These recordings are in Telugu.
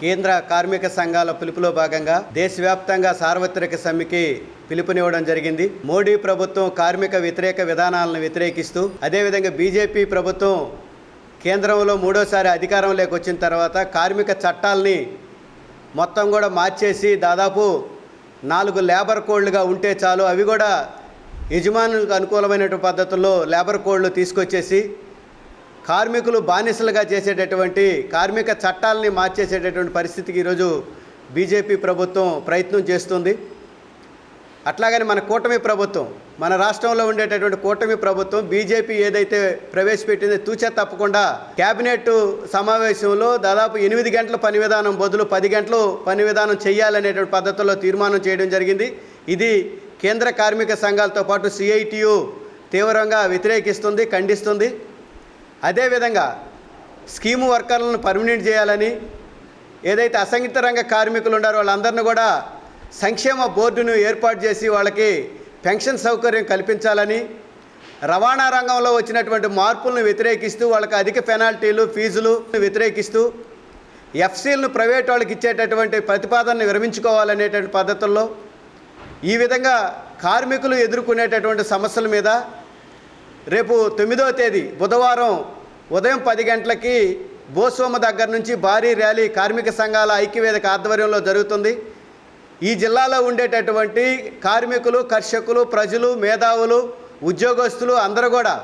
కేంద్ర కార్మిక సంఘాల పిలుపులో భాగంగా దేశవ్యాప్తంగా సార్వత్రిక సమ్మెకి పిలుపునివ్వడం జరిగింది. మోడీ ప్రభుత్వం కార్మిక వ్యతిరేక విధానాలను వ్యతిరేకిస్తూ అదేవిధంగా బీజేపీ ప్రభుత్వం కేంద్రంలో మూడోసారి అధికారంలోకి వచ్చిన తర్వాత కార్మిక చట్టాల్ని మొత్తం కూడా మార్చేసి దాదాపు నాలుగు లేబర్ కోడ్లుగా ఉంటే చాలు. అవి కూడా యజమానులకు అనుకూలమైనటువంటి పద్ధతుల్లో లేబర్ కోడ్లు తీసుకొచ్చేసి కార్మికులు బానిసలుగా చేసేటటువంటి కార్మిక చట్టాలని మార్చేసేటటువంటి పరిస్థితికి ఈరోజు బీజేపీ ప్రభుత్వం ప్రయత్నం చేస్తుంది. అట్లాగని మన కూటమి ప్రభుత్వం మన రాష్ట్రంలో ఉండేటటువంటి కూటమి ప్రభుత్వం బీజేపీ ఏదైతే ప్రవేశపెట్టిందో తూచే తప్పకుండా కేబినెట్ సమావేశంలో దాదాపు ఎనిమిది గంటల పని విధానం బదులు పది గంటలు పని విధానం చేయాలనేటువంటి పద్ధతిలో తీర్మానం చేయడం జరిగింది. ఇది కేంద్ర కార్మిక సంఘాలతో పాటు సిఐటియు తీవ్రంగా వ్యతిరేకిస్తుంది ఖండిస్తుంది. అదేవిధంగా స్కీము వర్కర్లను పర్మినెంట్ చేయాలని ఏదైతే అసంగిత రంగ కార్మికులు ఉన్నారో వాళ్ళందరిని కూడా సంక్షేమ బోర్డును ఏర్పాటు చేసి వాళ్ళకి పెన్షన్ సౌకర్యం కల్పించాలని రవాణా రంగంలో వచ్చినటువంటి మార్పులను వ్యతిరేకిస్తూ వాళ్ళకి అధిక పెనాల్టీలు ఫీజులు వ్యతిరేకిస్తూ ఎఫ్సీలను ప్రైవేట్ వాళ్ళకి ఇచ్చేటటువంటి ప్రతిపాదనను విరమించుకోవాలనేటువంటి పద్ధతుల్లో ఈ విధంగా కార్మికులు ఎదుర్కొనేటటువంటి సమస్యల మీద రేపు తొమ్మిదవ తేదీ బుధవారం ఉదయం పది గంటలకి భూస్వామ దగ్గర నుంచి భారీ ర్యాలీ కార్మిక సంఘాల ఐక్యవేదిక ఆధ్వర్యంలో జరుగుతుంది. ఈ జిల్లాలో ఉండేటటువంటి కార్మికులు కర్షకులు ప్రజలు మేధావులు ఉద్యోగస్తులు అందరూ కూడా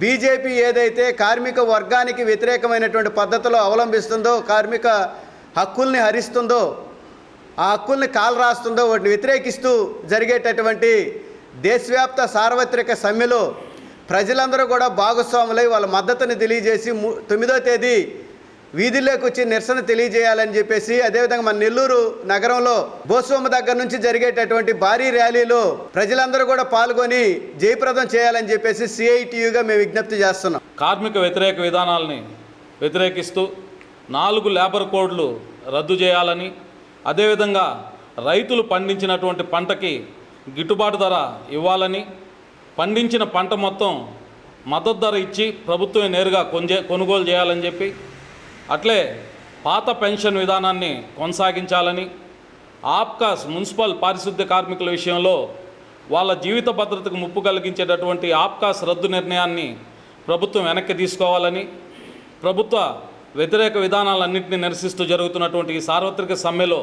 బీజేపీ ఏదైతే కార్మిక వర్గానికి వ్యతిరేకమైనటువంటి పద్ధతిలో అవలంబిస్తుందో కార్మిక హక్కుల్ని హరిస్తుందో ఆ హక్కుల్ని కాలు రాస్తుందో వాటిని వ్యతిరేకిస్తూ జరిగేటటువంటి దేశవ్యాప్త సార్వత్రిక సమ్మెలో ప్రజలందరూ కూడా భాగస్వాములై వాళ్ళ మద్దతుని తెలియజేసి ము- తొమ్మిదో తేదీ వీధుల్లోకి వచ్చి నిరసన తెలియజేయాలని చెప్పేసి అదేవిధంగా మన నెల్లూరు నగరంలో భూస్వామి దగ్గర నుంచి జరిగేటటువంటి భారీ ర్యాలీలో ప్రజలందరూ కూడా పాల్గొని జయప్రదం చేయాలని చెప్పేసి సిఐటియుగా మేము విజ్ఞప్తి చేస్తున్నాం. కార్మిక వ్యతిరేక విధానాలని వ్యతిరేకిస్తూ నాలుగు లేబర్ కోడ్లు రద్దు చేయాలని అదేవిధంగా రైతులు పండించినటువంటి పంటకి గిట్టుబాటు ధర ఇవ్వాలని పండించిన పంట మొత్తం మద్దతు ధర ఇచ్చి ప్రభుత్వమే నేరుగా కొంజే కొనుగోలు చేయాలని చెప్పి అట్లే పాత పెన్షన్ విధానాన్ని కొనసాగించాలని ఆప్కాస్ మున్సిపల్ పారిశుద్ధ్య కార్మికుల విషయంలో వాళ్ళ జీవిత భద్రతకు ముప్పు కలిగించేటటువంటి ఆప్కాస్ రద్దు నిర్ణయాన్ని ప్రభుత్వం వెనక్కి తీసుకోవాలని ప్రభుత్వ వ్యతిరేక విధానాలన్నింటినీ నిరసిస్తూ జరుగుతున్నటువంటి ఈ సార్వత్రిక సమ్మెలో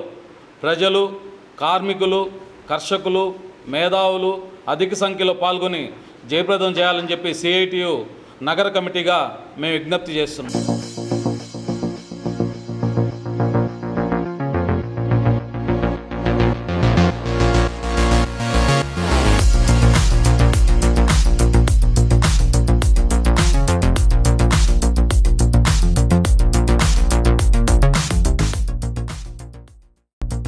ప్రజలు కార్మికులు కర్షకులు మేధావులు అధిక సంఖ్యలో పాల్గొని జయప్రదం చేయాలని చెప్పి సిఐటియు నగర కమిటీగా మేము విజ్ఞప్తి చేస్తున్నాం.